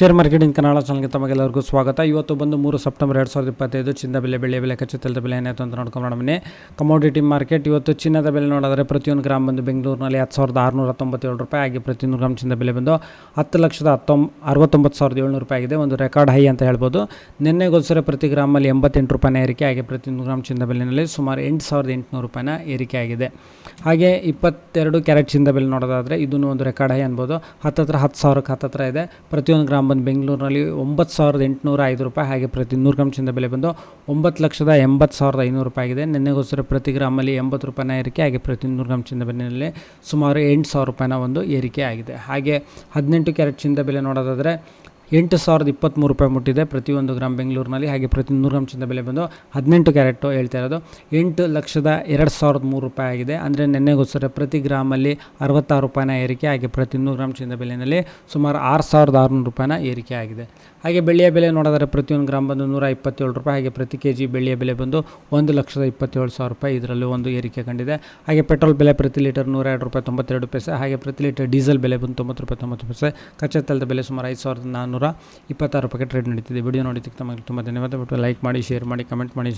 Share marketing Kannada ಚಾನಲ್ಗೆ ತಮಗೆಲ್ಲರಿಗೂ ಸ್ವಾಗತ. ಇವತ್ತು ಬಂದು ಮೂರು ಸೆಪ್ಟೆಂಬರ್ ಎರಡು ಸಾವಿರದ ಇಪ್ಪತ್ತೈದು ಚಿನ್ನ ಬೆಲೆ ಬೆಳೆ ಬೆಲೆ ಕಚ್ಚಿತ್ತಲದ ಬೆಲೆ ಏನಾಯಿತು ಅಂತ ನೋಡ್ಕೊಂಡು ಬನ್ನಿ. ಕಮೋಡಿಟಿ ಮಾರ್ಕೆಟ್ ಇವತ್ತು ಚಿನ್ನದ ಬೆಲೆ ನೋಡಿದ್ರೆ ಪ್ರತಿಯೊಂದು ಗ್ರಾಮ್ ಬಂದು ಬೆಂಗಳೂರಿನಲ್ಲಿ ಹತ್ತು ಸಾವಿರದ ಆರುನೂರ ತೊಂಬತ್ತೇಳು ರೂಪಾಯಿ ಹಾಗೆ ಪ್ರತಿಯೊಂದು ಗ್ರಾಮ್ ಚಿನ್ನದ ಬೆಲೆ ಬಂದು ಹತ್ತು ಲಕ್ಷದ ಹತ್ತೊಂಬ ಅರವತ್ತೊಂಬತ್ತು ಸಾವಿರದ ಏಳ್ನೂರು ರೂಪಾಯಿ ಆಗಿದೆ. ಒಂದು ರೆಕಾರ್ಡ್ ಹೈ ಅಂತ ಹೇಳ್ಬೋದು. ನಿನ್ನೆಗೋಸ್ಕರ ಪ್ರತಿ ಗ್ರಾಮಲ್ಲಿ ಎಂಬತ್ತೆಂಟು ರೂಪಾಯಿನ ಏರಿಕೆ ಹಾಗೆ ಪ್ರತಿಯೊಂದು ಗ್ರಾಮ್ ಚಿನ್ನದ ಬೆಲೆಯಲ್ಲಿ ಸುಮಾರು ಎಂಟು ಸಾವಿರದ ಎಂಟುನೂರು ರೂಪಾಯಿನ ಏರಿಕೆ ಆಗಿದೆ. ಹಾಗೆ ಇಪ್ಪತ್ತೆರಡು ಕ್ಯಾರೆಟ್ ಚಿನ್ನದ ಬೆಲೆ ನೋಡೋದಾದರೆ ಇದನ್ನು ಒಂದು ರೆಕಾರ್ಡ್ ಹೈ ಅನ್ಬೋದು. ಹತ್ತತ್ರ ಹತ್ತು ಸಾವಿರಕ್ಕೆ ಹತ್ತತ್ರ ಇದೆ. ಪ್ರತಿಯೊಂದು ಗ್ರಾಮ್ ಬಂದು ಬೆಂಗಳೂರಿನಲ್ಲಿ ಒಂಬತ್ತು ಸಾವಿರದ ಎಂಟುನೂರ ಐದು ರೂಪಾಯಿ ಹಾಗೆ ಪ್ರತಿ ನೂರು ಗ್ರಾಮ್ ಚಿನ್ನದ ಬೆಲೆ ಬಂದು ಒಂಬತ್ತು ಲಕ್ಷದ ಎಂಬತ್ತು ಸಾವಿರದ ಐನೂರು ರೂಪಾಯಿ ಆಗಿದೆ. ನಿನ್ನೆಗೋಸ್ಕರ ಪ್ರತಿ ಗ್ರಾಮಲ್ಲಿ ಎಂಬತ್ತು ರೂಪಾಯಿನ ಏರಿಕೆ ಹಾಗೆ ಪ್ರತಿ ನೂರು ಗ್ರಾಮ್ ಚಿನ್ನದ ಬೆಲೆಯಲ್ಲಿ ಸುಮಾರು ಎಂಟು ಸಾವಿರ ರೂಪಾಯಿನ ಒಂದು ಏರಿಕೆ ಆಗಿದೆ. ಹಾಗೆ ಹದಿನೆಂಟು ಕ್ಯಾರೆಟ್ ಚಿನ್ನದ ಬೆಲೆ ನೋಡೋದಾದರೆ ಎಂಟು ಸಾವಿರದ ಇಪ್ಪತ್ತ್ಮೂರು ರೂಪಾಯಿ ಮುಟ್ಟಿದೆ ಪ್ರತಿಯೊಂದು ಗ್ರಾಮ್ ಬೆಂಗಳೂರಿನಲ್ಲಿ. ಹಾಗೆ ಪ್ರತಿ ನೂರು ಗ್ರಾಮ್ ಚಿನ್ನದ ಬೆಲೆ ಬಂದು ಹದಿನೆಂಟು ಕ್ಯಾರೆಟು ಹೇಳ್ತಾ ಇರೋದು. ಎಂಟು ಲಕ್ಷದ ಎರಡು ಸಾವಿರದ ಮೂರು ರೂಪಾಯಿ ಆಗಿದೆ. ಅಂದರೆ ನೆನ್ನೆಗೋಸ್ಕರ ಪ್ರತಿ ಗ್ರಾಮಲ್ಲಿ ಅರವತ್ತಾರು ರೂಪಾಯಿನ ಏರಿಕೆ, ಹಾಗೆ ಪ್ರತಿ ನೂರು ಗ್ರಾಮ್ ಚಿನ್ನದ ಬೆಲೆಯಲ್ಲಿ ಸುಮಾರು ಆರು ಸಾವಿರದ ಆರುನೂರು ರೂಪಾಯಿನ ಏರಿಕೆ ಆಗಿದೆ. ಹಾಗೆ ಬೆಳ್ಳಿಯ ಬೆಲೆ ನೋಡಿದರೆ ಪ್ರತಿಯೊಂದು ಗ್ರಾಮ್ ಬಂದು ನೂರ ಇಪ್ಪತ್ತೇಳು ರೂಪಾಯಿ. ಹಾಗೆ ಪ್ರತಿ ಕೆ ಜಿ ಬೆಳ್ಳಿಯ ಬೆಲೆ ಬಂದು ಒಂದು ಲಕ್ಷದ ಇಪ್ಪತ್ತೇಳು ಸಾವಿರ ರೂಪಾಯಿ ಇದರಲ್ಲೂ ಒಂದು ಏರಿಕೆ ಕಂಡಿದೆ. ಹಾಗೆ ಪೆಟ್ರೋಲ್ ಬೆಲೆ ಪ್ರತಿ ಲೀಟರ್ ನೂರ ಎರಡು ರೂಪಾಯಿ ತೊಂಬತ್ತೆರಡು ಪೈಸೆ. ಹಾಗೆ ಪ್ರತಿ ಲೀಟರ್ ಡೀಸೆಲ್ ಬೆಲೆ ಬಂದು ತೊಂಬತ್ತು ರೂಪಾಯಿ ತೊಂಬತ್ತು ಪೈಸೆ. ಕಚ್ಚಾ ತೈಲದ ಬೆಲೆ ಸುಮಾರು ಐದು ಸಾವಿರದ ನಾನ್ನೂರ ಇಪ್ಪತ್ತಾರು ರೂಪಾಯಿಗೆ ರೇಟ್ ನಡೀತಿದೆ. ವಿಡಿಯೋ ನೋಡಿ ತಮಗೆ ತುಂಬ ಧನ್ಯವಾದ. ಬಿಟ್ಟು ಲೈಕ್ ಮಾಡಿ ಶೇರ್ ಮಾಡಿ ಕಮೆಂಟ್ ಮಾಡಿ.